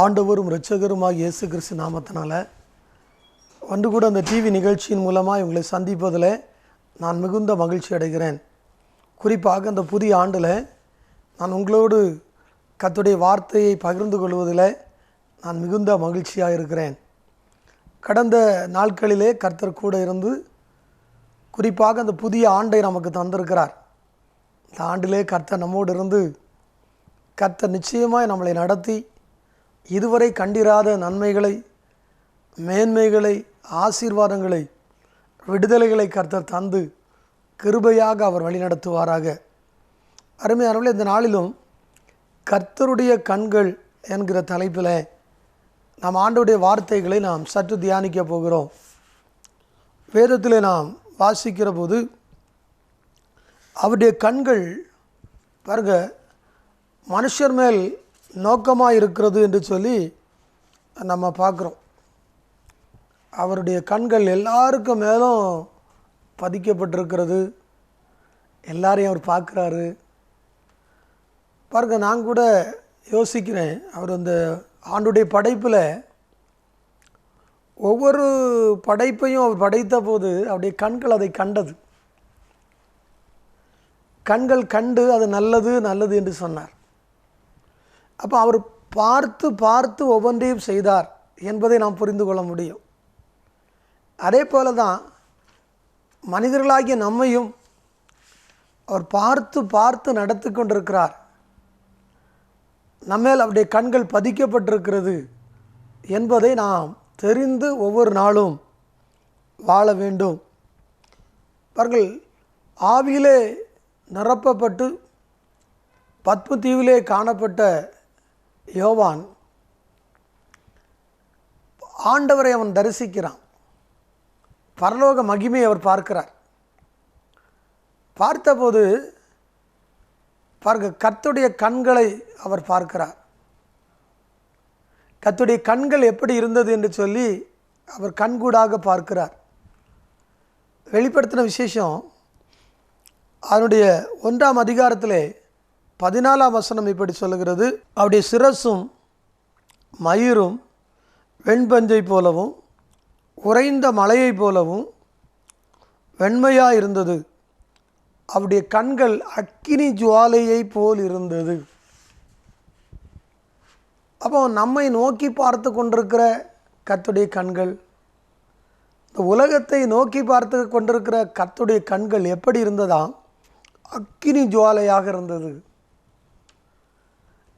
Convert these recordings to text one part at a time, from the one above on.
ஆண்டவரும் இரட்சகருமாக இயேசு கிறிஸ்து நாமத்தினால் வந்து கூட அந்த டிவி நிகழ்ச்சியின் மூலமாக இவங்களை சந்திப்பதில் நான் மிகுந்த மகிழ்ச்சி அடைகிறேன். குறிப்பாக அந்த புதிய ஆண்டில் நான் உங்களோடு கத்துடைய வார்த்தையை பகிர்ந்து கொள்வதில் நான் மிகுந்த மகிழ்ச்சியாக இருக்கிறேன். கடந்த நாட்களிலே கர்த்தர் கூட இருந்து குறிப்பாக அந்த புதிய ஆண்டை நமக்கு தந்திருக்கிறார். இந்த ஆண்டிலே கர்த்தர் நம்மோடு இருந்து கர்த்தர் நிச்சயமாக நம்மளை நடத்தி இதுவரை கண்டிராத நன்மைகளை மேன்மைகளை ஆசீர்வாதங்களை விடுதலைகளை கர்த்தர் தந்து கிருபையாக அவர் வழிநடத்துவாராக அருமையானவர்கள் இந்த நாளிலும் கர்த்தருடைய கண்கள் என்கிற தலைப்பில் நாம் ஆண்டுடைய வார்த்தைகளை நாம் சற்று தியானிக்க போகிறோம். வேதத்தில் நாம் வாசிக்கிற போது அவருடைய கண்கள் பாருங்க மனுஷர் மேல் நோக்கமாக இருக்கிறது என்று சொல்லி நம்ம பார்க்குறோம். அவருடைய கண்கள் எல்லாருக்கும் மேலும் பதிக்கப்பட்டிருக்கிறது. எல்லாரையும் அவர் பார்க்குறாரு. பாருங்க நான் கூட யோசிக்கிறேன். அவர் அந்த ஆண்டுடைய படைப்பில் ஒவ்வொரு படைப்பையும் அவர் படைத்த போது அவருடைய கண்கள் அதை கண்டது. கண்கள் கண்டு அது நல்லது நல்லது என்று சொன்னார். அப்போ அவர் பார்த்து பார்த்து ஒவ்வொன்றையும் செய்தார் என்பதை நாம் புரிந்து கொள்ள முடியும். அதே போல தான் மனிதர்களாகிய நம்மையும் அவர் பார்த்து பார்த்து நடத்தி கொண்டிருக்கிறார். நம்மேல் அவருடைய கண்கள் பதிக்கப்பட்டிருக்கிறது என்பதை நாம் தெரிந்து ஒவ்வொரு நாளும் வாழ வேண்டும். அவர்கள் ஆவியிலே நிரப்பப்பட்டு பத்ம தீவிலே காணப்பட்ட யோவான் ஆண்டவரை அவன் தரிசிக்கிறான். பரலோக மகிமை அவர் பார்க்கிறார். பார்த்தபோது பாருங்க கத்துடைய கண்களை அவர் பார்க்கிறார். கத்துடைய கண்கள் எப்படி இருந்தது என்று சொல்லி அவர் கண்கூடாக பார்க்கிறார். வெளிப்படுத்தின விசேஷம் அதனுடைய ஒன்றாம் அதிகாரத்திலே பதினாலாம் வசனம் இப்படி சொல்லுகிறது. அவருடைய சிரசும் மயிரும் வெண்பஞ்சை போலவும் உறைந்த மலையைப் போலவும் வெண்மையாக இருந்தது அவருடைய கண்கள் அக்கினி ஜுவாலையை போல் இருந்தது. அப்போ நம்மை நோக்கி பார்த்து கொண்டிருக்கிற கத்துடைய கண்கள் இந்த உலகத்தை நோக்கி பார்த்து கொண்டிருக்கிற கத்துடைய கண்கள் எப்படி இருந்ததாம் அக்கினி ஜுவாலையாக இருந்தது.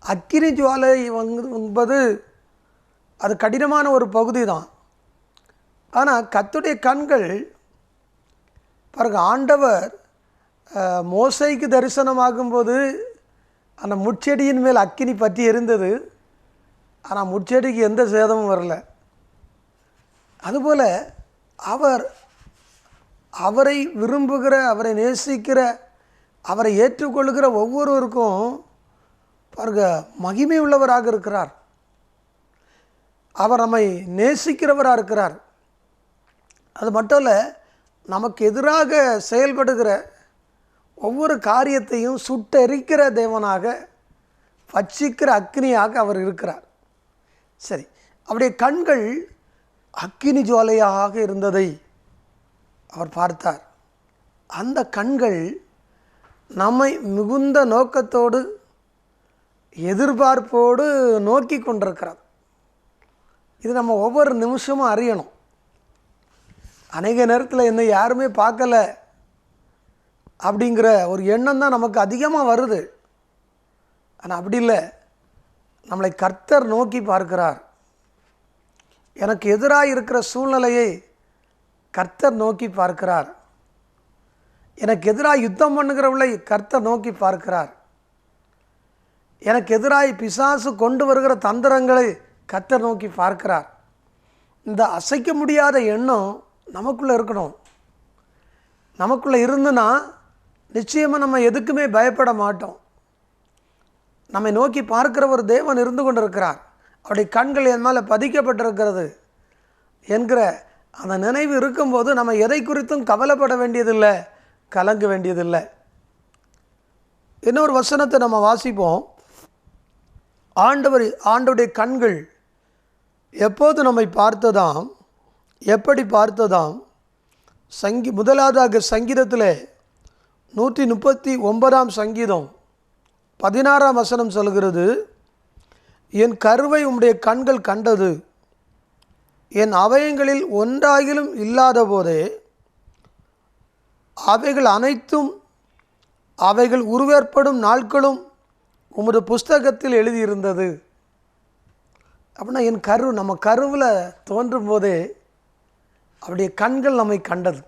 அக்கினி ஜுவாலை என்பது அது கடினமான ஒரு பகுதி தான். ஆனால் கத்துடைய கண்கள் பிறகு ஆண்டவர் மோசைக்கு தரிசனமாகும்போது அந்த முட்செடியின் மேல் அக்கினி பற்றி எரிந்தது ஆனால் முட்செடிக்கு எந்த சேதமும் வரல. அதுபோல் அவர் அவரை விரும்புகிற அவரை நேசிக்கிற அவரை ஏற்றுக்கொள்கிற ஒவ்வொருவருக்கும் பாருங்க மகிமை உள்ளவராக இருக்கிறார். அவர் நம்மை நேசிக்கிறவராக இருக்கிறார். அது மட்டும் இல்லை நமக்கு எதிராக செயல்படுகிற ஒவ்வொரு காரியத்தையும் சுட்டெரிக்கிற தேவனாக வச்சிக்கிற அக்னியாக அவர் இருக்கிறார். சரி அவருடைய கண்கள் அக்கினி ஜுவாலையாக இருந்ததை அவர் பார்த்தார். அந்த கண்கள் நம்மை மிகுந்த நோக்கத்தோடு எதிர்பார்ப்போடு நோக்கி கொண்டிருக்கிறது. இது நம்ம ஒவ்வொரு நிமிஷமும் அறியணும். அநேக நேரத்தில் என்னை யாருமே பார்க்கல அப்படிங்கிற ஒரு எண்ணம் தான் நமக்கு அதிகமாக வருது. ஆனால் அப்படி இல்லை. நம்மளை கர்த்தர் நோக்கி பார்க்கிறார். எனக்கு எதிராக இருக்கிற சூழ்நிலையை கர்த்தர் நோக்கி பார்க்கிறார். எனக்கு எதிராக யுத்தம் பண்ணுகிறவளை கர்த்தர் நோக்கி பார்க்கிறார். எனக்கு எதிராக பிசாசு கொண்டு வருகிற தந்திரங்களை கத்தர் நோக்கி பார்க்கிறார். இந்த அசைக்க முடியாத எண்ணம் நமக்குள்ளே இருக்கணும். நமக்குள்ளே இருந்துன்னா நிச்சயமாக நம்ம எதுக்குமே பயப்பட மாட்டோம். நம்மை நோக்கி பார்க்கிற ஒரு தேவன் இருந்து கொண்டிருக்கிறார். அவருடைய கண்கள் என் மேலே பதிக்கப்பட்டிருக்கிறது என்கிற அந்த நினைவு இருக்கும்போது நம்ம எதை குறித்தும் கவலைப்பட வேண்டியதில்லை கலங்க வேண்டியதில்லை. இன்னொரு வசனத்தை நம்ம வாசிப்போம். ஆண்டவர் ஆண்டவருடைய கண்கள் எப்போது நம்மை பார்த்ததாம் எப்படி பார்த்ததாம் சங்கி முதலாவதாக சங்கீதத்தில் நூற்றி முப்பத்தி ஒன்பதாம் சங்கீதம் பதினாறாம் வசனம் சொல்கிறது என் கருவை உம்முடைய கண்கள் கண்டது. என் அவயங்களில் ஒன்றாகிலும் இல்லாத போதே அவைகள் அனைத்தும் அவைகள் உருவேற்படும் நாட்களும் உமது புஸ்தகத்தில் எழுதியிருந்தது. அப்படின்னா என் கரு நம்ம கருவில் தோன்றும் போதே அவருடைய கண்கள் நம்மை கண்டது.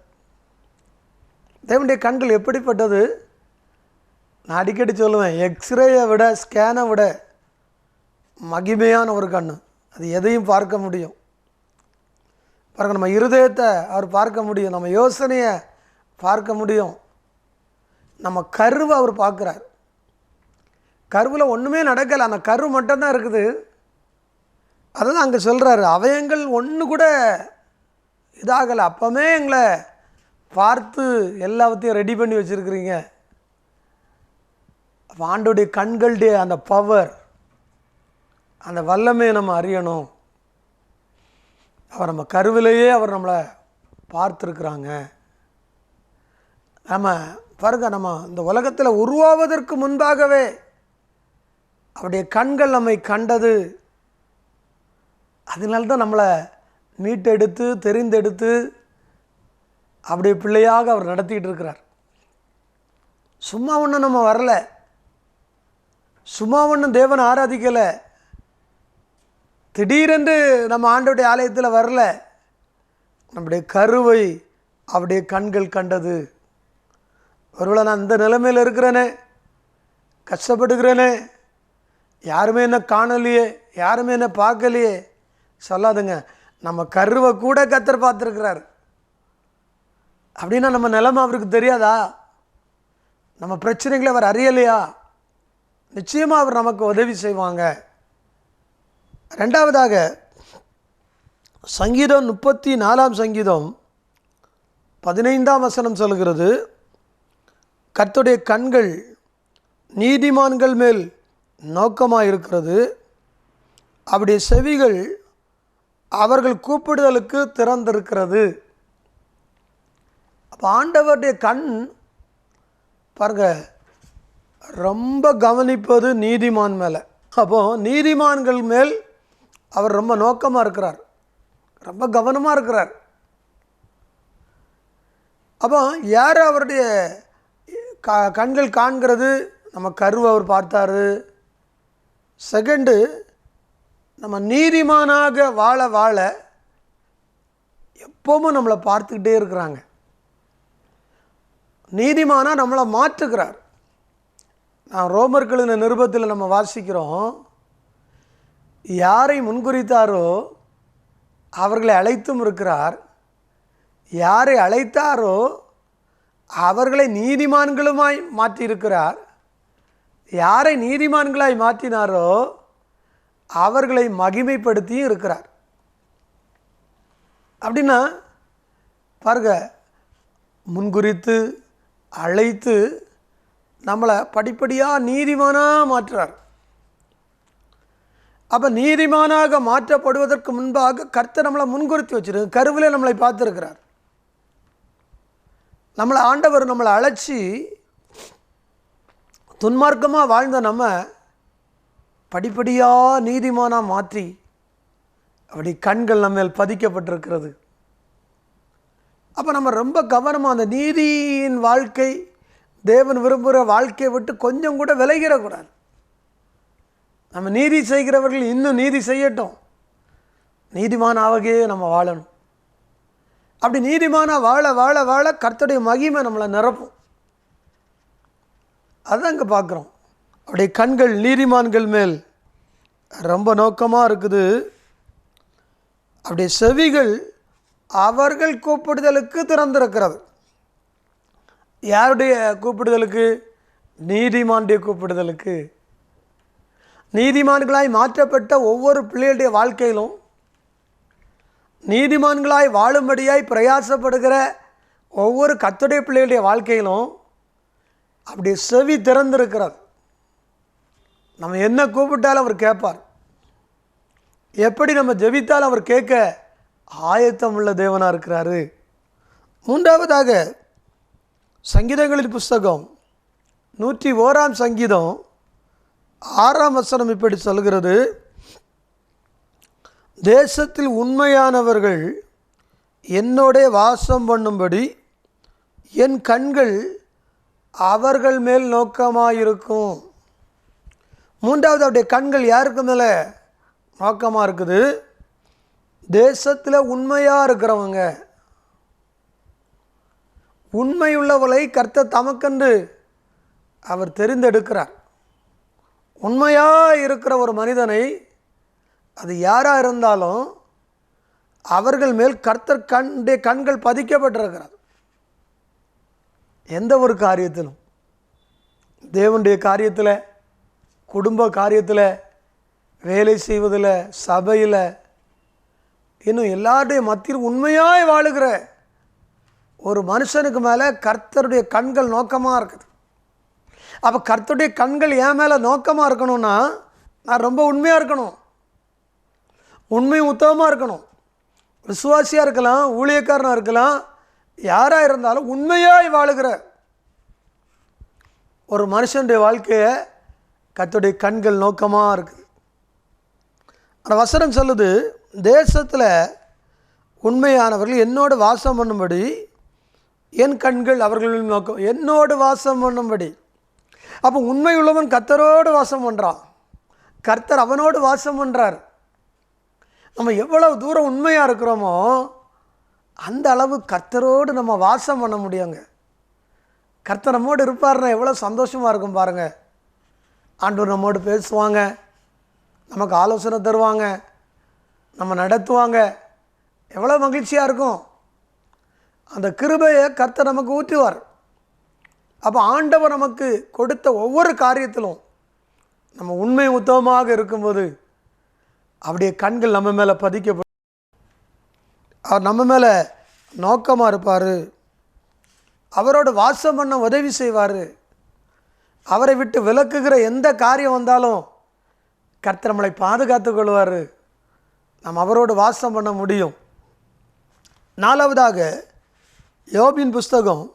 தேவனுடைய கண்கள் எப்படிப்பட்டது? நான் அடிக்கடி சொல்லுவேன் எக்ஸ்ரேயை விட ஸ்கேனை விட மகிமையான ஒரு கண் அது எதையும் பார்க்க முடியும். பாருங்கள் நம்ம இருதயத்தை அவர் பார்க்க முடியும் நம்ம யோசனையை பார்க்க முடியும். நம்ம கருவை அவர் பார்க்குறார். கருவில் ஒன்றுமே நடக்கலை. அந்த கரு மட்டும்தான் இருக்குது. அதான் அங்கே சொல்கிறாரு அவயங்கள் ஒன்று கூட இதாகலை. அப்போவே எங்களை பார்த்து எல்லாத்தையும் ரெடி பண்ணி வச்சுருக்குறீங்க. ஆண்டோடைய கண்களுடைய அந்த பவர் அந்த வல்லமையை நம்ம அறியணும். அவர் நம்ம கருவிலேயே அவர் நம்மளை பார்த்துருக்குறாங்க. நம்ம பாருங்க நம்ம இந்த உலகத்தில் உருவாவதற்கு முன்பாகவே அவருடைய கண்கள் நம்மை கண்டது. அதனால்தான் நம்மளை மீட்டெடுத்து தெரிந்தெடுத்து அப்படி பிள்ளையாக அவர் நடத்திக்கிட்டு இருக்கிறார். சும்மா ஒன்றும் நம்ம வரல. சும்மா ஒன்றும் தேவனை ஆராதிக்கலை. திடீரென்று நம்ம ஆண்டோடைய ஆலயத்தில் வரல. நம்முடைய கருவை அவருடைய கண்கள் கண்டது. ஒருவேளை நான் இந்த நிலைமையில் இருக்கிறேனே கஷ்டப்படுகிறேனே யாருமே என்ன காணலையே யாருமே என்ன பார்க்கலையே. சொல்லாதுங்க. நம்ம கருவை கூட கத்தர் பார்த்துருக்கிறார். அப்படின்னா நம்ம நிலமை அவருக்கு தெரியாதா? நம்ம பிரச்சனைகளை அவர் அறியலையா? நிச்சயமாக அவர் நமக்கு உதவி செய்வாங்க. ரெண்டாவதாக சங்கீதம் முப்பத்தி நாலாம் சங்கீதம் பதினைந்தாம் வசனம் சொல்கிறது கத்துடைய கண்கள் நீதிமான்கள் மேல் நோக்கமாக இருக்கிறது அப்படி செவிகள் அவர்கள் கூப்பிடுதலுக்கு திறந்திருக்கிறது. அப்போ ஆண்டவருடைய கண் பாருங்க ரொம்ப கவனிப்பது நீதிமான் மேலே. அப்போ நீதிமான்கள் மேல் அவர் ரொம்ப நோக்கமாக இருக்கிறார். ரொம்ப கவனமாக இருக்கிறார். அப்போ யார் அவருடைய க கண்கள் காண்கிறது? நம்ம கருவை அவர் பார்த்தாரு. செகண்டு நம்ம நீதிமானாக வாழ வாழ எப்போவும் நம்மளை பார்த்துக்கிட்டே இருக்கிறாங்க. நீதிமானாக நம்மளை மாற்றுக்கிறார் நான் ரோமர்களின் நிருபத்தில் நம்ம வாசிக்கிறோம் யாரை முன்குறித்தாரோ அவர்களை அழைத்தும் இருக்கிறார். யாரை அழைத்தாரோ அவர்களை நீதிமான்களுமாய் மாற்றியிருக்கிறார். யாரை நீதிமான்களாய் மாற்றினாரோ அவர்களை மகிமைப்படுத்தியும் இருக்கிறார். அப்படின்னா பாருங்க முன்குறித்து அழைத்து நம்மளை படிப்படியாக நீதிமானாக மாற்றுறார். அப்போ நீதிமானாக மாற்றப்படுவதற்கு முன்பாக கர்த்தர் நம்மளை முன்குறித்து வச்சுருக்கு கருவிலே நம்மளை பார்த்துருக்கிறார். நம்மளை ஆண்டவர் நம்மளை அழைச்சி துன்மார்க்கமாக வாழ்ந்த நம்ம படிப்படியாக நீதிமானாக மாற்றி அப்படி கண்கள் நம்ம மேல் பதிக்கப்பட்டிருக்கிறது. அப்போ நம்ம ரொம்ப கவனமாக அந்த நீதியின் வாழ்க்கை தேவன் விரும்புகிற வாழ்க்கையை விட்டு கொஞ்சம் கூட விலகிடக்கூடாது. நம்ம நீதி செய்கிறவர்கள் இன்னும் நீதி செய்யட்டும். நீதிமானாகவே நம்ம வாழணும். அப்படி நீதிமானாக வாழ வாழ வாழ கர்த்தருடைய மகிமை நம்மளை நிரப்பும். அதுதான் இங்கே பார்க்குறோம். அப்படி கண்கள் நீதிமான்கள் மேல். ரொம்ப நோக்கமாக இருக்குது. அப்படி செவிகள் அவர்கள் கூப்பிடுதலுக்கு திறந்திருக்கிறது. யாருடைய கூப்பிடுதலுக்கு? நீதிமானுடைய கூப்பிடுதலுக்கு. நீதிமான்களாய் மாற்றப்பட்ட ஒவ்வொரு பிள்ளைகளுடைய வாழ்க்கையிலும் நீதிமான்களாய் வாழும்படியாய் பிரயாசப்படுகிற ஒவ்வொரு கத்துடைய பிள்ளைகளுடைய வாழ்க்கையிலும் அப்படி செவி திறந்திருக்கிறது நம்ம என்ன கூப்பிட்டாலும் அவர் கேட்பார். எப்படி நம்ம ஜெபித்தாலும் அவர் கேட்க ஆயத்தம் உள்ள தேவனாக இருக்கிறாரு. மூன்றாவதாக சங்கீதங்களின் புஸ்தகம் நூற்றி ஓராம் சங்கீதம் ஆறாம் வசனம் இப்படி சொல்கிறது. தேசத்தில் உண்மையானவர்கள் என்னோட வாசம் பண்ணும்படி என் கண்கள் அவர்கள் மேல் நோக்கமாக மூன்றாவது அவருடைய கண்கள் யாருக்கு மேலே நோக்கமாக இருக்குது? தேசத்தில் உண்மையாக இருக்கிறவங்க. உண்மையுள்ளவளை கர்த்தர் தமக்கென்று அவர் தெரிந்தெடுக்கிறார். உண்மையாக இருக்கிற ஒரு மனிதனை அது யாராக இருந்தாலும் அவர்கள் மேல் கர்த்தர் கண்டே கண்கள் பதிக்கப்பட்டிருக்கிறது. எந்த ஒரு காரியத்திலும் தேவனுடைய காரியத்தில் குடும்ப காரியத்தில் வேலை செய்வதில் சபையில் இன்னும் எல்லாருடைய மத்தியில் உண்மையாய் வாழுகிற ஒரு மனுஷனுக்கு மேலே கர்த்தருடைய கண்கள் நோக்கமாக இருக்குது. அப்போ கர்த்தருடைய கண்கள் என் மேலே நோக்கமாக இருக்கணும்னா நான் ரொம்ப உண்மையாக இருக்கணும். உண்மை உத்தமமாக இருக்கணும். விசுவாசியாக இருக்கலாம் ஊழியக்காரனாக இருக்கலாம் யாராக இருந்தாலும் உண்மையாய் வாழுகிற ஒரு மனுஷனுடைய வாழ்க்கையை கத்துடைய கண்கள் நோக்கமாக இருக்குது அந்த வசனம் சொல்லுது தேசத்தில் உண்மையானவர்கள் என்னோடு வாசம் பண்ணும்படி என் கண்கள் அவர்களின் நோக்கம் என்னோடு வாசம் பண்ணும்படி. அப்போ உண்மை உள்ளவன் கர்த்தரோடு வாசம் பண்ணுறான் கர்த்தர் அவனோடு வாசம் பண்ணுறார் நம்ம எவ்வளவு தூரம் உண்மையாக இருக்கிறோமோ அந்த அளவு கர்த்தரோடு நம்ம வாசம் பண்ண முடியுங்க. கர்த்தர் நம்மோடு இருப்பார்னா எவ்வளோ சந்தோஷமாக இருக்கும் பாருங்கள் ஆண்டவர் நம்மோடு பேசுவாங்க. நமக்கு ஆலோசனை தருவாங்க. நம்ம நடத்துவாங்க. எவ்வளோ மகிழ்ச்சியாக இருக்கும். அந்த கிருபையை கர்த்தர் நமக்கு ஊற்றுவார் அப்போ ஆண்டவர் நமக்கு கொடுத்த ஒவ்வொரு காரியத்திலும் நம்ம உண்மை உத்தமமாக இருக்கும்போது அப்படியே கண்கள் நம்ம மேலே பதிக்கப்படும். அவர் நம்ம மேலே நோக்கமாக இருப்பார். அவரோட வாசம் பண்ண உதவி செய்வார். அவரை விட்டு விலக்குகிற எந்த காரியம் வந்தாலும் கர்த்தர் நம்மளை பாதுகாத்து கொள்வார். நாம் அவரோடு வாசம் பண்ண முடியும். நாலாவதாக யோபின் புஸ்தகம்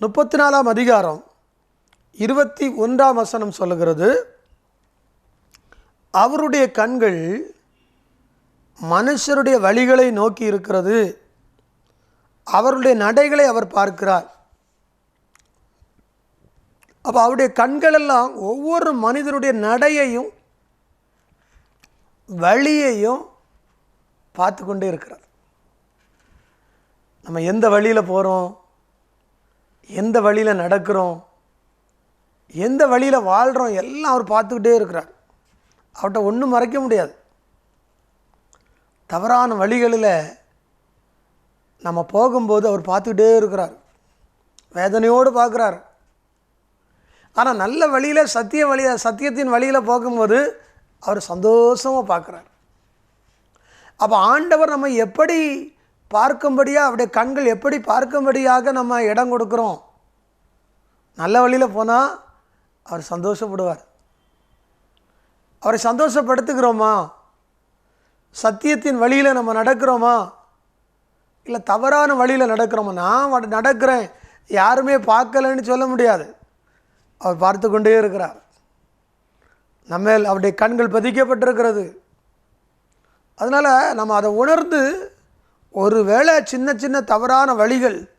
முப்பத்தி நாலாம் அதிகாரம் இருபத்தி ஒன்றாம் வசனம் சொல்லுகிறது அவருடைய கண்கள் மனுஷருடைய வழிகளை நோக்கி இருக்கிறது. அவருடைய நடைகளை அவர் பார்க்கிறார். அப்போ அவருடைய கண்களெல்லாம் ஒவ்வொரு மனிதருடைய நடையையும் வழியையும் பார்த்து கொண்டே இருக்கிறார் நம்ம எந்த வழியில் போகிறோம் எந்த வழியில் நடக்கிறோம்? எந்த வழியில் வாழ்கிறோம் எல்லாம் அவர் பார்த்துக்கிட்டே இருக்கிறார். அவர்கிட்ட ஒன்றும் மறைக்க முடியாது. தவறான வழிகளில் நம்ம போகும்போது அவர் பார்த்துக்கிட்டே இருக்கிறார். வேதனையோடு பார்க்குறார். ஆனால் நல்ல வழியில் சத்திய வழியை சத்தியத்தின் வழியில் போகும்போது அவர் சந்தோஷமாக பார்க்குறார். அப்போ ஆண்டவர் நம்ம எப்படி பார்க்கும்படியாக அவருடைய கண்கள் எப்படி பார்க்கும்படியாக நம்ம இடம் கொடுக்குறோம்? நல்ல வழியில் போனால் அவர் சந்தோஷப்படுவார். அவரை சந்தோஷப்படுத்துகிறோமா? சத்தியத்தின் வழியில் நம்ம நடக்கிறோமா? இல்லை தவறான வழியில் நடக்கிறோமா? நான் நடக்கிறேன். யாருமே பார்க்கலன்னு சொல்ல முடியாது. அவர் பார்த்து கொண்டே இருக்கிறார். நம்ம அவருடைய கண்கள் பதிக்கப்பட்டிருக்கிறது. அதனால் நம்ம அதை உணர்ந்து ஒரு வேளை சின்ன சின்ன தவறான வழிகள்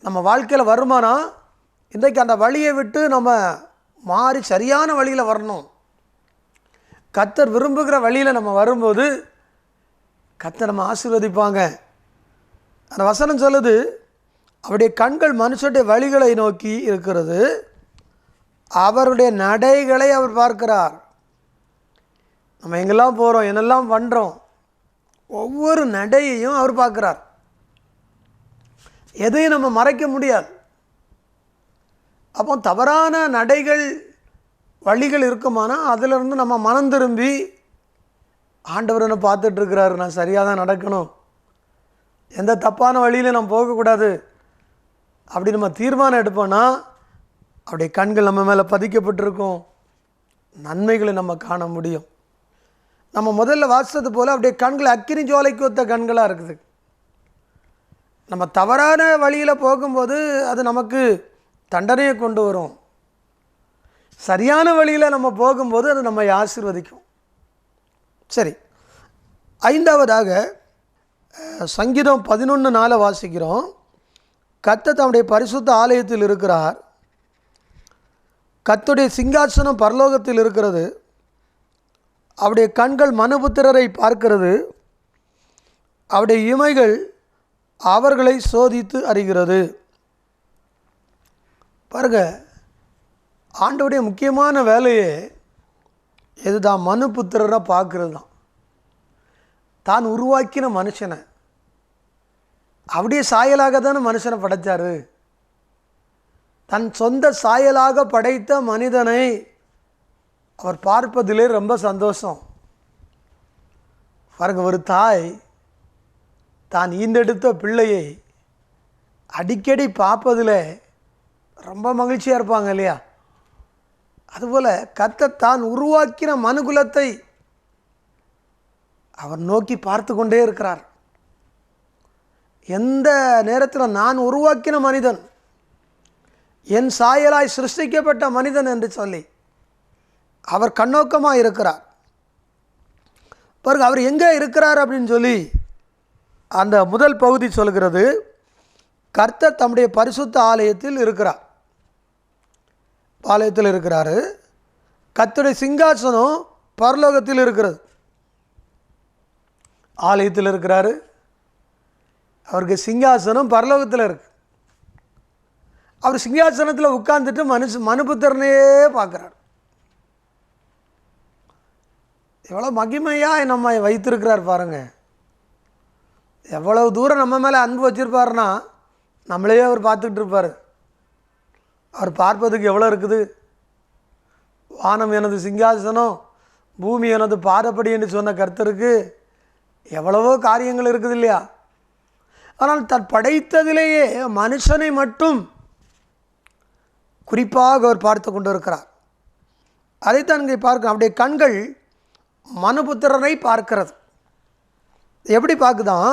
நம்ம வாழ்க்கையில் வருமானா? இன்றைக்கு அந்த வழியை விட்டு நம்ம மாறி சரியான வழியில் வரணும். கத்தர் விரும்புகிற வழியில் நம்ம வரும்போது கத்தர் நம்ம ஆசீர்வதிப்பாங்க. அந்த வசனம் சொல்லுது அவருடைய கண்கள் மனுஷனுடைய வழிகளை நோக்கி இருக்கிறது. அவருடைய நடைகளை அவர் பார்க்கிறார். நம்ம எங்கெல்லாம் போகிறோம் என்னெல்லாம் பண்ணுறோம் ஒவ்வொரு நடையையும் அவர் பார்க்குறார். எதையும் நம்ம மறைக்க முடியாது. அப்போ தவறான நடைகள் வழிகள் இருக்குமானா அதிலிருந்து நம்ம மனம் திரும்பி ஆண்டவர் என்ன பார்த்துட்ருக்கிறாரு நான் சரியாக தான் நடக்கணும். எந்த தப்பான வழியில் நம்ம போகக்கூடாது. அப்படி நம்ம தீர்மானம் எடுப்போன்னா அப்படியே கண்கள் நம்ம மேலே பதிக்கப்பட்டிருக்கும். நன்மைகளை நம்ம காண முடியும். நம்ம முதல்ல வாசித்தது போல் அப்படியே கண்கள் அக்கினி ஜோலைக்கு ஒத்த கண்களாக இருக்குது. நம்ம தவறான வழியில் போகும்போது அது நமக்கு தண்டனையை கொண்டு வரும். சரியான வழியில் நம்ம போகும்போது அது நம்மை ஆசிர்வதிக்கும். சரி. ஐந்தாவதாக சங்கீதம் பதினொன்று நாளை வாசிக்கிறோம். கத்த தம்முடைய பரிசுத்த ஆலயத்தில் இருக்கிறார். கத்துடைய சிங்காசனம் பரலோகத்தில் இருக்கிறது. அவருடைய கண்கள் மனுபுத்திரரை பார்க்கிறது. அவருடைய இமைகள் அவர்களை சோதித்து அறிகிறது. பாருங்கள் ஆண்டவுடைய முக்கியமான வேலையே இதுதான் மனு புத்திரராக பார்க்கறது தான் தான் உருவாக்கின மனுஷனை. அப்படியே சாயலாக தானே மனுஷனை படைத்தார் தன் சொந்த சாயலாக படைத்த மனிதனை அவர் பார்ப்பதிலே ரொம்ப சந்தோஷம். பாருங்க ஒரு தாய் தான் ஈந்தெடுத்த பிள்ளையை அடிக்கடி பார்ப்பதில் ரொம்ப மகிழ்ச்சியாக இருப்பாங்க இல்லையா? அதுபோல் கத்த தான் உருவாக்கின மனுகுலத்தை அவர் நோக்கி பார்த்து கொண்டே இருக்கிறார். எந்த நேரத்தில் நான் உருவாக்கின மனிதன் என் சாயலாய் சிருஷ்டிக்கப்பட்ட மனிதன் என்று சொல்லி அவர் கண்ணோக்கமாக இருக்கிறார். பாருங்க அவர் எங்கே இருக்கிறார் அப்படின்னு சொல்லி அந்த முதல் பகுதி சொல்கிறது கர்த்தர் தம்முடைய பரிசுத்த ஆலயத்தில் இருக்கிறார். ஆலயத்தில் இருக்கிறாரு. கத்துடைய சிங்காசனம் பரலோகத்தில் இருக்கிறது. ஆலயத்தில் இருக்கிறாரு. அவருக்கு சிங்காசனம் பரலோகத்தில் இருக்கு. அவர் சிங்காசனத்தில் உட்கார்ந்துட்டு மனுஷ மனுபுத்திறனையே பார்க்குறார். எவ்வளோ மகிமையாக நம்ம வைத்திருக்கிறார் பாருங்கள் எவ்வளவு தூரம் நம்ம மேலே அன்பு வச்சிருப்பாருன்னா நம்மளையே அவர் பார்த்துக்கிட்டு இருப்பார். அவர் பார்ப்பதுக்கு எவ்வளோ இருக்குது? வானம் எனது சிங்காசனம் பூமி எனது பாதப்படி என்று சொன்ன கர்த்தருக்கு எவ்வளவோ காரியங்கள் இருக்குது இல்லையா? ஆனால் தன் படைத்ததிலேயே மனுஷனை மட்டும் குறிப்பாக அவர் பார்த்து கொண்டு இருக்கிறார் அதைத்தான் இங்கே பார்க்க அப்படியே கண்கள் மனுபுத்திரனை பார்க்கிறது. எப்படி பார்க்குதான்?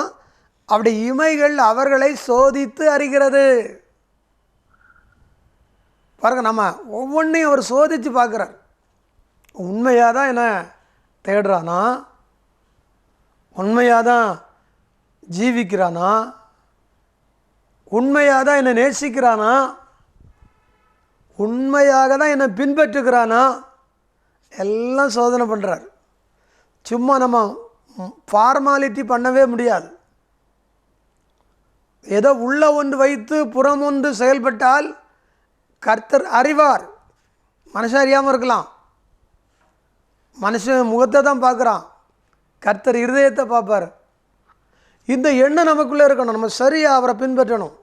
அப்படி இமைகள் அவர்களை சோதித்து அறிகிறது. பாருங்க நம்ம ஒவ்வொன்றையும் அவர் சோதித்து பார்க்குறார். உண்மையாக தான் என்ன தேடுறானா? உண்மையாக தான் ஜீவிக்கிறானா? உண்மையாக தான் என்னை நேசிக்கிறானா? உண்மையாக தான் என்னை பின்பற்றுகிறானா? எல்லாம் சோதனை பண்ணுறார் சும்மா நம்ம ஃபார்மாலிட்டி பண்ணவே முடியாது. ஏதோ உள்ள ஒன்று வைத்து புறம் ஒன்று செயல்பட்டால் கர்த்தர் அறிவார். மனுஷன் அறியாமல் இருக்கலாம். மனுஷன் முகத்தை தான் பார்க்குறான். கர்த்தர் இருதயத்தை பார்ப்பார். இந்த எண்ணம் நமக்குள்ளே இருக்கணும். நம்ம சரியாக அவரை பின்பற்றணும்.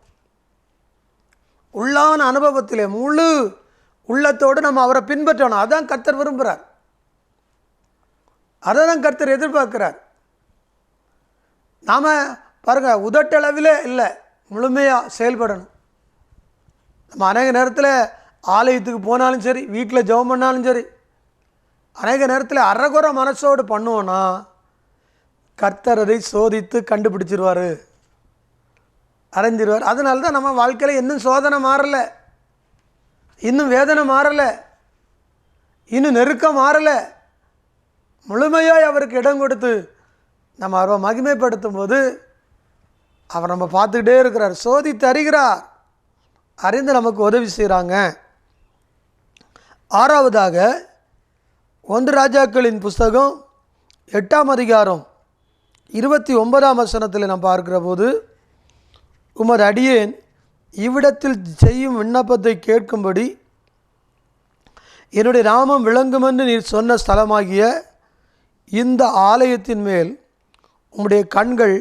உள்ளான அனுபவத்திலே முழு உள்ளத்தோடு நம்ம அவரை பின்பற்றணும். அதான் கர்த்தர் விரும்புகிறார் அதை தான் கர்த்தர் எதிர்பார்க்கிறார். நாம் பாருங்கள் உதட்டளவில் இல்லை. முழுமையாக செயல்படணும். நம்ம அநேக நேரத்தில் ஆலயத்துக்கு போனாலும் சரி வீட்டில் ஜெபம் பண்ணாலும் சரி அநேக நேரத்தில் அறகுற மனசோடு பண்ணுவோன்னா கர்த்தர் அதை சோதித்து கண்டுபிடிச்சிருவார். அரைஞ்சிருவார் அதனால தான் நம்ம வாழ்க்கையில் இன்னும் சோதனை மாறலை. இன்னும் வேதனை மாறலை. இன்னும் நெருக்கம் மாறலை. முழுமையாக அவருக்கு இடம் கொடுத்து நம்ம அவரை மகிமைப்படுத்தும் போது அவர் நம்ம பார்த்துக்கிட்டே இருக்கிறார். சோதித்து அறிகிறார். அறிந்து நமக்கு உதவி செய்கிறாங்க ஆறாவதாக ஒன்று ராஜாக்களின் புஸ்தகம் எட்டாம் அதிகாரம் இருபத்தி ஒன்பதாம் வசனத்தில் நாம் பார்க்கிற போது உமது அடியேன் இவ்விடத்தில் செய்யும் விண்ணப்பத்தை கேட்கும்படி என்னுடைய நாமம் விளங்குமென்று நீர் சொன்ன ஸ்தலமாகிய இந்த ஆலயத்தின் மேல் உம்முடைய கண்கள்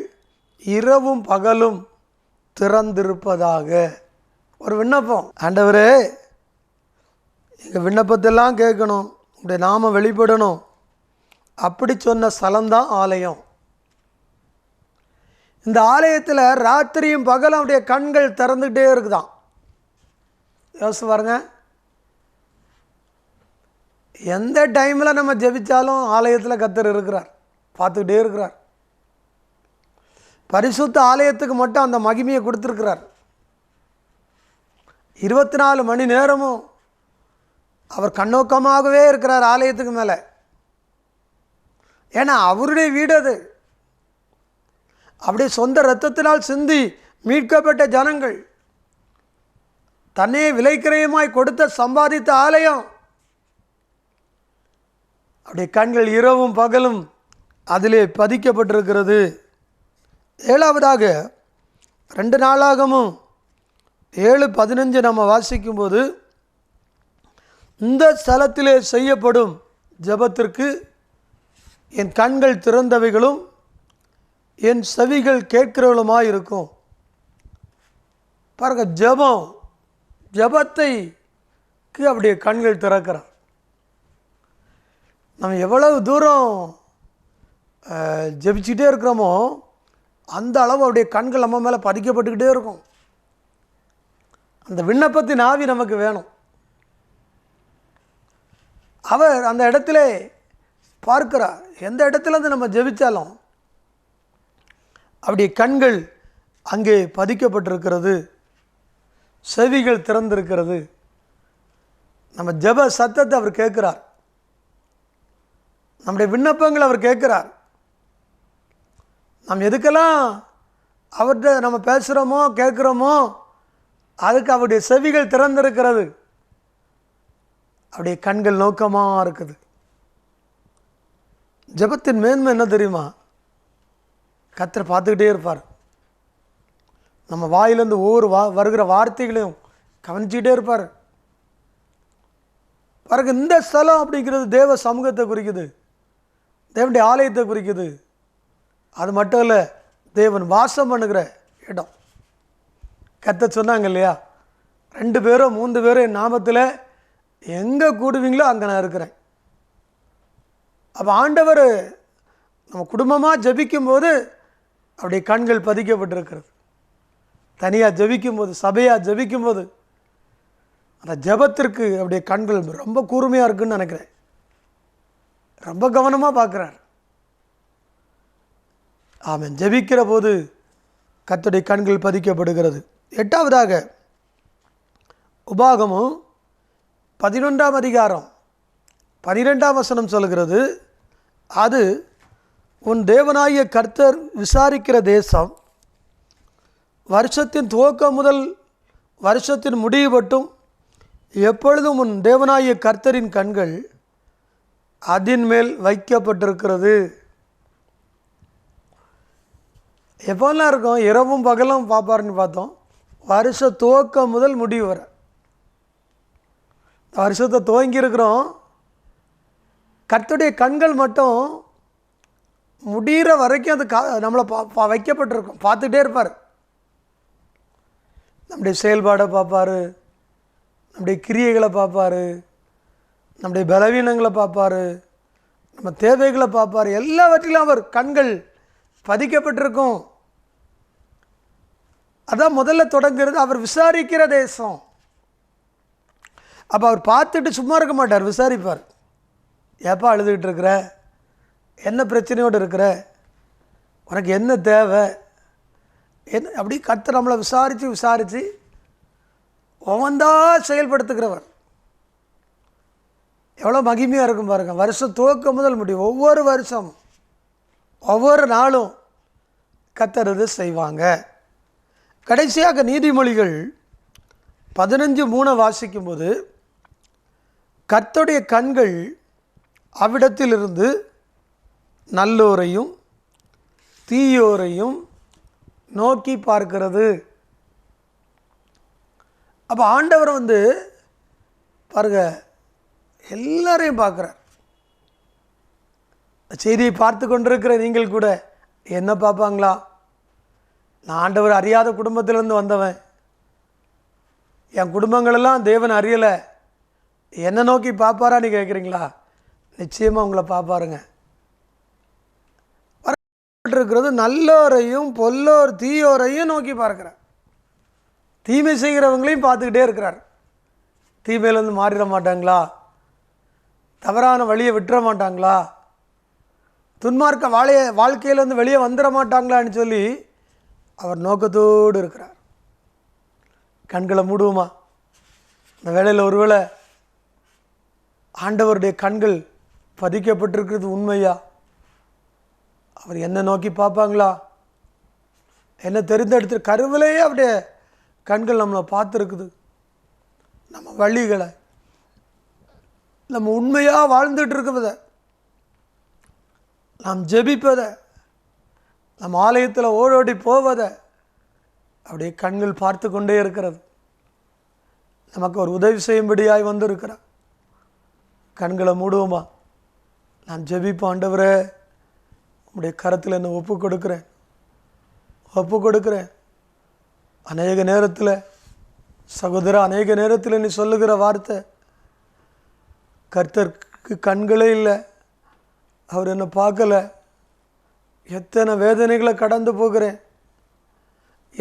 இரவும் பகலும் திறந்திருப்பதாக. ஒரு விண்ணப்பம். ஆண்டவரே எங்கள் விண்ணப்பத்தெல்லாம் கேட்கணும். உங்களுடைய நாம வெளிப்படணும். அப்படி சொன்ன ஸ்தலம்தான் ஆலயம். இந்த ஆலயத்தில் ராத்திரியும் பகலும் அவருடைய கண்கள் திறந்துக்கிட்டே இருக்குதான். யோசிச்சு பாருங்க. எந்த டைமில் நம்ம ஜெபிச்சாலும் ஆலயத்தில் கத்தர் இருக்கிறார். பார்த்துக்கிட்டே இருக்கிறார். பரிசுத்த ஆலயத்துக்கு மட்டும் அந்த மகிமையை கொடுத்துருக்கிறார். இருபத்தி நாலு மணி நேரமும் அவர் கண்ணோக்கமாகவே இருக்கிறார் ஆலயத்துக்கு மேலே. ஏன்னா அவருடைய வீடு அது. அப்படியே சொந்த இரத்தத்தினால் சிந்தி மீட்கப்பட்ட ஜனங்கள் தன்னையே விலைக்கிரயமாய் கொடுத்த சம்பாதித்த ஆலயம். அப்படி கண்கள் இரவும் பகலும் அதிலே பதிக்கப்பட்டிருக்கிறது. ஏழாவதாக ரெண்டு நாளாகவும் ஏழு பதினஞ்சு நம்ம வாசிக்கும்போது இந்த ஸ்தலத்திலே செய்யப்படும் ஜெபத்திற்கு என் கண்கள் திறந்தவைகளும் என் செவிகள் கேட்கிறவளுமாக இருக்கும் பாருங்க ஜெபம் ஜெபத்தைக்கு அப்படியே கண்கள் திறக்கிறார் நம்ம எவ்வளவு தூரம் ஜபிச்சுக்கிட்டே இருக்கிறோமோ அந்த அளவு அப்படியே கண்கள் நம்ம மேலே பதிக்கப்பட்டுக்கிட்டே இருக்கும். அந்த விண்ணப்பத்தின் ஆவி நமக்கு வேணும். அவர் அந்த இடத்துல பார்க்கிறார். எந்த இடத்துல இருந்து நம்ம ஜெபிச்சாலும் அப்படி கண்கள் அங்கே பதிக்கப்பட்டிருக்கிறது. செவிகள் திறந்திருக்கிறது. நம்ம ஜெப சத்தத்தை அவர் கேட்குறார். நம்முடைய விண்ணப்பங்கள் அவர் கேட்குறார். நம்ம எதுக்கெல்லாம் அவர்கிட்ட நம்ம பேசுகிறோமோ கேட்குறோமோ அதுக்கு அவருடைய செவிகள் திறந்திருக்கிறது. அவருடைய கண்கள் நோக்கமாக இருக்குது. ஜபத்தின் மேன்மை என்ன தெரியுமா? கத்தரை பார்த்துக்கிட்டே இருப்பார். நம்ம வாயிலேருந்து ஒவ்வொரு வா வருகிற வார்த்தைகளையும் கவனிச்சுக்கிட்டே இருப்பார். பாருங்க இந்த ஸ்தலம் அப்படிங்கிறது தேவ சமூகத்தை குறிக்குது. தேவனுடைய ஆலயத்தை குறிக்குது. அது மட்டும் இல்லை தேவன் வாசம் பண்ணுகிற இடம். கத்த சொன்னாங்க இல்லையா? ரெண்டு பேரும் மூன்று பேரும் என் நாமத்தில் எங்கே கூடுவீங்களோ அங்கே நான் இருக்கிறேன். அப்போ ஆண்டவர் நம்ம குடும்பமாக ஜபிக்கும்போது அப்படியே கண்கள் பதிக்கப்பட்டிருக்கிறது. தனியாக ஜபிக்கும்போது சபையாக ஜபிக்கும்போது அந்த ஜெபத்திற்கு அப்படியே கண்கள் ரொம்ப கூர்மையாக இருக்குன்னு நினைக்கிறேன். ரொம்ப கவனமாக பார்க்குறார். ஆமென். ஜபிக்கிற போது கத்துடைய கண்கள் பதிக்கப்படுகிறது. எட்டாவதாக உபாகமும் பதினொன்றாம் அதிகாரம். பனிரெண்டாம் வசனம் சொல்கிறது அது உன் தேவனாகிய கர்த்தர் விசாரிக்கிற தேசம். வருஷத்தின் துவக்கம் முதல் வருஷத்தின் முடிவு மட்டும் எப்பொழுதும் உன் தேவனாகிய கர்த்தரின் கண்கள் அதின் மேல் வைக்கப்பட்டிருக்கிறது. எப்போல்லாம் இருக்கும்? இரவும் பகலும் பார்ப்பாருன்னு பார்த்தோம். வருஷ துவக்கம் முதல் முடிவு வரை. வருஷத்தை துவங்கியிருக்கிறோம் கத்துடைய கண்கள் மட்டும் முடிகிற வரைக்கும் அது கா நம்மளை பா பா வைக்கப்பட்டிருக்கும். பார்த்துட்டே இருப்பார். நம்முடைய செயல்பாடை பார்ப்பார். நம்முடைய கிரியைகளை பார்ப்பாரு. நம்முடைய பலவீனங்களை பார்ப்பாரு. நம்ம தேவைகளை பார்ப்பார். எல்லாவற்றிலும் அவர் கண்கள் பதிக்கப்பட்டிருக்கும். அதான் முதல்ல தொடங்குறது அவர் விசாரிக்கிற தேசம். அப்போ அவர் பார்த்துட்டு சும்மா இருக்க மாட்டார் விசாரிப்பார். ஏப்பா அழுதுகிட்டு இருக்கிற? என்ன பிரச்சனையோடு இருக்கிற? உனக்கு என்ன தேவை? என்ன? அப்படி கற்று நம்மளை விசாரித்து விசாரித்து ஒவந்தா செயல்படுத்துகிறவர். எவ்வளோ மகிமையாக இருக்கும் பாருங்கள் வருஷம் துவக்கம் முதல் முடியும் ஒவ்வொரு வருஷம் ஒவ்வொரு நாளும் கத்துறது செய்வாங்க. கடைசியாக நீதிமொழிகள் பதினஞ்சு மூணை வாசிக்கும்போது கர்த்தருடைய கண்கள் அவ்விடத்திலிருந்து நல்லோரையும் தீயோரையும் நோக்கி பார்க்கிறது. அப்போ ஆண்டவர் வந்து பாருங்க எல்லாரையும் பார்க்குறார். செய்தியை பார்த்து கொண்டிருக்கிற நீங்கள் கூட என்ன பார்ப்பாங்களா? நான் ஆண்டவர் அறியாத குடும்பத்திலேருந்து வந்தவன். என் குடும்பங்களெல்லாம் தேவன் அறியலை. என்னை நோக்கி பார்ப்பாரான்னு கேட்குறீங்களா? நிச்சயமாக உங்களை பார்ப்பாருங்க இருக்கிறது நல்லோரையும் பொல்லோர் தீயோரையும் நோக்கி பார்க்குறார். தீமை செய்கிறவங்களையும் பார்த்துக்கிட்டே இருக்கிறார். தீமையிலேருந்து மாறிட மாட்டாங்களா? தவறான வழியை விட்டுற மாட்டாங்களா? துன்மார்க்க வாழைய வாழ்க்கையிலேருந்து வெளியே வந்துட மாட்டாங்களான்னு சொல்லி அவர் நோக்கத்தோடு இருக்கிறார். கண்களை மூடுவோமா? இந்த வேலையில் ஒருவேளை ஆண்டவருடைய கண்கள் பதிக்கப்பட்டிருக்கிறது உண்மையா? அவர் என்ன நோக்கி பார்ப்பாங்களா? என்ன தெரிந்தெடுத்து கருவிலேயே அப்படியே கண்கள் நம்மளை பார்த்துருக்குது. நம்ம வழிகளை நம்ம உண்மையாக வாழ்ந்துட்டு இருக்கிறத நாம் ஜெபிப்பதை நம் ஆலயத்தில் ஓடோடி போவதை அப்படியே கண்கள் பார்த்து கொண்டே இருக்கிறது. நமக்கு ஒரு உதவி செய்யும்படியாய் வந்திருக்கிறார். கண்களை மூடுவோமா? நான் ஜெபிப்ப ஆண்டவரே. உங்களுடைய கரத்தில் என்னை ஒப்பு கொடுக்குறேன். ஒப்பு கொடுக்குறேன். அநேக நேரத்தில் சகோதர அநேக நேரத்தில் நீ சொல்லுகிற வார்த்தை கர்த்தருக்கு கண்களே இல்லை. அவர் என்னை பார்க்கல. எத்தனை வேதனைகளை கடந்து போகிறேன்?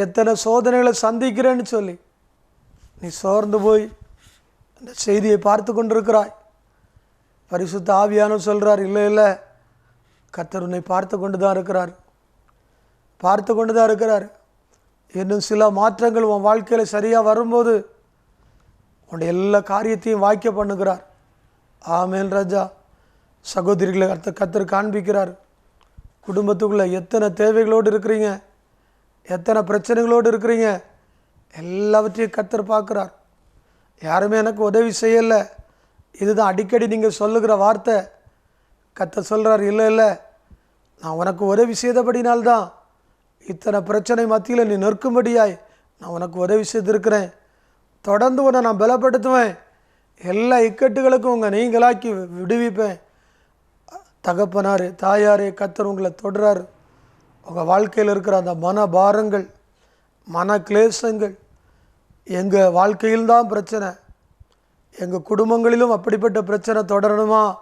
எத்தனை சோதனைகளை சந்திக்கிறேன்னு சொல்லி. நீ சோர்ந்து போய் அந்த செய்தியை பார்த்து கொண்டிருக்கிறாய். பரிசுத்த ஆவியானவர் சொல்கிறார் இல்லை இல்லை. கர்த்தர் உன்னை பார்த்து கொண்டு தான் இருக்கிறார். பார்த்து கொண்டு தான் இருக்கிறார். இன்னும் சில மாற்றங்கள் உன் வாழ்க்கையில் சரியாக வரும்போது உன்னுடைய எல்லா காரியத்தையும் வாய்க்க பண்ணுகிறார். ஆமேன் ராஜா. சகோதரிகளை கர்த்தர் கத்தர் காண்பிக்கிறார். குடும்பத்துக்குள்ளே எத்தனை தேவைகளோடு இருக்கிறீங்க? எத்தனை பிரச்சனைகளோடு இருக்கிறீங்க? எல்லாவற்றையும் கத்தர் பார்க்குறார். யாருமே எனக்கு உதவி செய்யலை. இதுதான் அடிக்கடி நீங்கள் சொல்லுகிற வார்த்தை. கத்த சொல்கிறார் இல்லை இல்லை. நான் உனக்கு உதவி செய்தபடினால்தான் இத்தனை பிரச்சனை மத்தியில் நீ நிற்கும்படியாய் நான் உனக்கு உதவி செய்திருக்கிறேன். தொடர்ந்து உன்னை நான் பலப்படுத்துவேன். எல்லா இக்கட்டுகளுக்கும் உங்கள் நீங்களாக்கி விடுவிப்பேன். தகப்பனார் தாயாரே கத்தர் உங்களை தொடுறாரு உங்கள் வாழ்க்கையில் இருக்கிற அந்த மன பாரங்கள் மன கிளேசங்கள் எங்கள் வாழ்க்கையில்தான் பிரச்சனை. எங்கள் குடும்பங்களிலும் அப்படிப்பட்ட பிரச்சனை தொடரணுமா?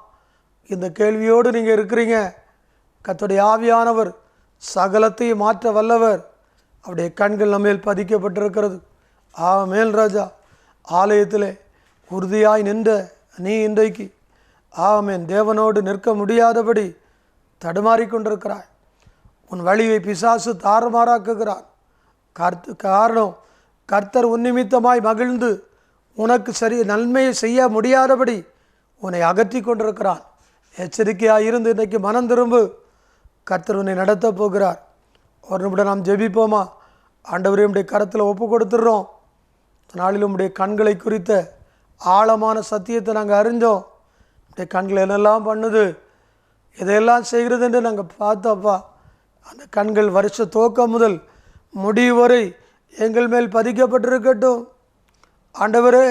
இந்த கேள்வியோடு நீங்கள் இருக்கிறீங்க. கத்துடைய ஆவியானவர் சகலத்தையும் மாற்ற வல்லவர். அவருடைய கண்கள் நம்மேல் பதிக்கப்பட்டிருக்கிறது. ஆ மேல் ராஜா. ஆலயத்தில் உறுதியாய் நின்ற நீ இன்றைக்கு ஆமேன். தேவனோடு நிற்க முடியாதபடி தடுமாறிக்கொண்டிருக்கிறாய் உன் வழியை பிசாசு தாறுமாறாக்குகிறான். கர்த்து காரணம் கர்த்தர் உன் நிமித்தமாய் மகிழ்ந்து உனக்கு சரி நன்மையை செய்ய முடியாதபடி உன்னை அகற்றி கொண்டிருக்கிறான். எச்சரிக்கையாக இருந்து இன்றைக்கு மனம் திரும்பு. கர்த்தர் உன்னை நடத்தப் போகிறார். ஒரு நிமிடம் நாம் ஜெபிப்போமா? ஆண்டவரே உடைய கரத்தில் ஒப்பு கொடுத்துட்றோம். நாளில் உடைய கண்களை குறித்த ஆழமான சத்தியத்தை நாங்கள் அறிஞ்சோம். இந்த கண்கள் என்னெல்லாம் பண்ணுது? இதையெல்லாம் செய்கிறது என்று நாங்கள் பார்த்தோப்பா அந்த கண்கள் வருஷ துவக்கம் முதல் முடிவு வரை எங்கள் மேல் பதிக்கப்பட்டிருக்கட்டும். ஆண்டவரே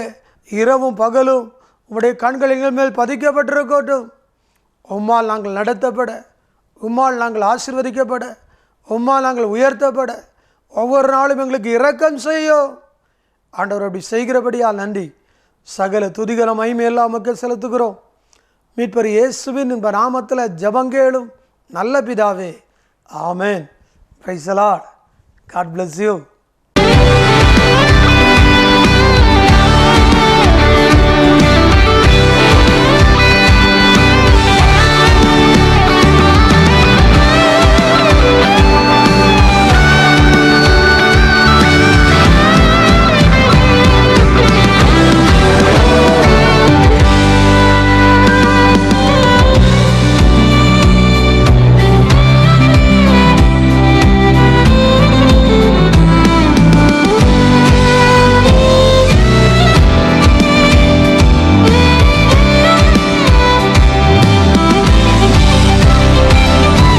இரவும் பகலும் உங்களுடைய கண்கள் எங்கள் மேல் பதிக்கப்பட்டிருக்கட்டும். உம்மால் நாங்கள் நடத்தப்பட உம்மால் நாங்கள் ஆசிர்வதிக்கப்பட உம்மால் நாங்கள் உயர்த்தப்பட ஒவ்வொரு நாளும் எங்களுக்கு இரக்கம் செய்யும். ஆண்டவர் அப்படி செய்கிறபடியால் நன்றி. சகல துதிகர மகிமையெல்லாம் மக்கள் செலுத்துகிறோம். மீட்பர் இயேசுவின் என்ப நாமத்தில் ஜபங்கேளும் நல்ல பிதாவே. ஆமேன். Praise the Lord God bless you